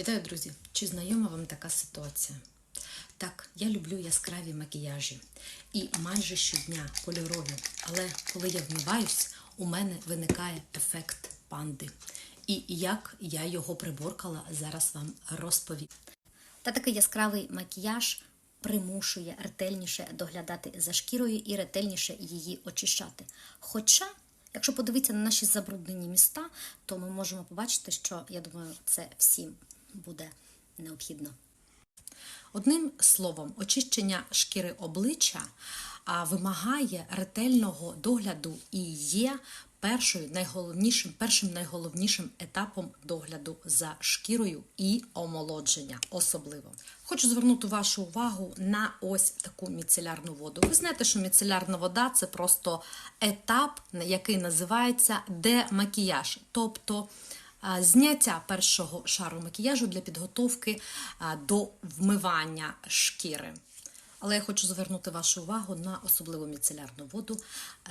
Вітаю, друзі! Чи знайома вам така ситуація? Так, я люблю яскраві макіяжі і майже щодня кольорові, але коли я вмиваюсь, у мене виникає ефект панди. І як я його приборкала, зараз вам розповім. Та такий яскравий макіяж примушує ретельніше доглядати за шкірою і ретельніше її очищати. Хоча, якщо подивитися на наші забруднені міста, то ми можемо побачити, що я думаю, це всім буде необхідно. Одним словом, очищення шкіри обличчя вимагає ретельного догляду і є першою найголовнішим, першим найголовнішим етапом догляду за шкірою і омолодження особливо. Хочу звернути вашу увагу на ось таку міцелярну воду. Ви знаєте, що міцелярна вода це просто етап, який називається демакіяж, тобто зняття першого шару макіяжу для підготовки до вмивання шкіри. Але я хочу звернути вашу увагу на особливу міцелярну воду.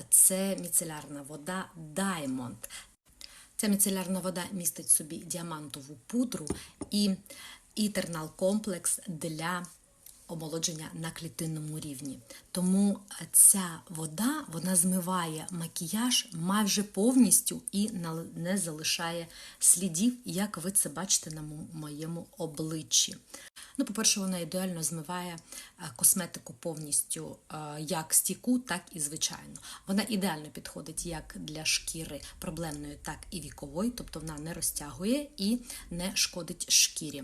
Це міцелярна вода Diamond. Ця міцелярна вода містить в собі діамантову пудру і ітернал комплекс для омолодження на клітинному рівні. Тому ця вода вона змиває макіяж майже повністю і не залишає слідів, як ви це бачите на моєму обличчі. Ну, по-перше, вона ідеально змиває косметику повністю як стійку, так і звичайну. Вона ідеально підходить як для шкіри проблемної, так і вікової, тобто вона не розтягує і не шкодить шкірі.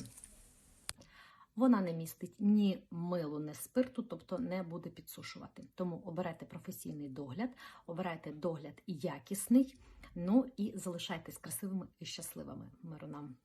Вона не містить ні милу, ні спирту, тобто не буде підсушувати. Тому обирайте професійний догляд, обирайте догляд якісний, ну і залишайтесь красивими і щасливими. Миру нам!